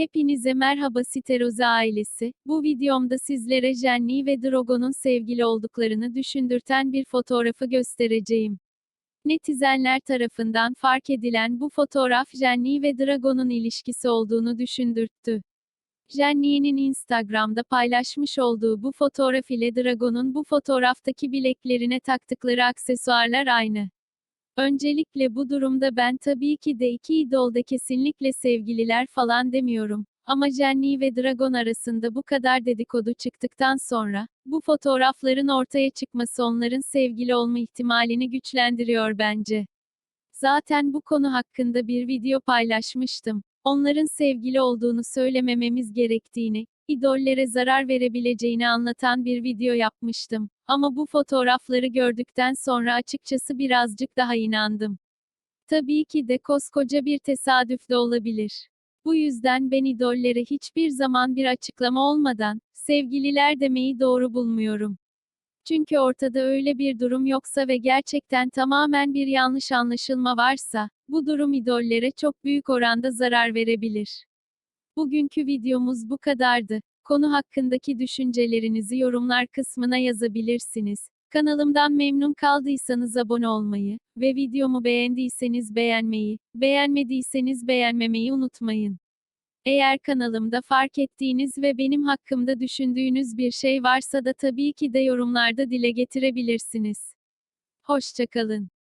Hepinize merhaba Siteroze ailesi. Bu videomda sizlere Jenny ve Drogo'nun sevgili olduklarını düşündürten bir fotoğrafı göstereceğim. Netizenler tarafından fark edilen bu fotoğraf Jenny ve Drago'nun ilişkisi olduğunu düşündürttü. Jenny'nin Instagram'da paylaşmış olduğu bu fotoğraf ile Drago'nun bu fotoğraftaki bileklerine taktıkları aksesuarlar aynı. Öncelikle bu durumda ben tabii ki de iki idolda kesinlikle sevgililer falan demiyorum. Ama Jenny ve Dragon arasında bu kadar dedikodu çıktıktan sonra, bu fotoğrafların ortaya çıkması onların sevgili olma ihtimalini güçlendiriyor bence. Zaten bu konu hakkında bir video paylaşmıştım. Onların sevgili olduğunu söylemememiz gerektiğini, idollere zarar verebileceğini anlatan bir video yapmıştım. Ama bu fotoğrafları gördükten sonra açıkçası birazcık daha inandım. Tabii ki de koskoca bir tesadüf de olabilir. Bu yüzden ben idollere hiçbir zaman bir açıklama olmadan, sevgililer demeyi doğru bulmuyorum. Çünkü ortada öyle bir durum yoksa ve gerçekten tamamen bir yanlış anlaşılma varsa, bu durum idollere çok büyük oranda zarar verebilir. Bugünkü videomuz bu kadardı. Konu hakkındaki düşüncelerinizi yorumlar kısmına yazabilirsiniz. Kanalımdan memnun kaldıysanız abone olmayı ve videomu beğendiyseniz beğenmeyi, beğenmediyseniz beğenmemeyi unutmayın. Eğer kanalımda fark ettiğiniz ve benim hakkımda düşündüğünüz bir şey varsa da tabii ki de yorumlarda dile getirebilirsiniz. Hoşçakalın.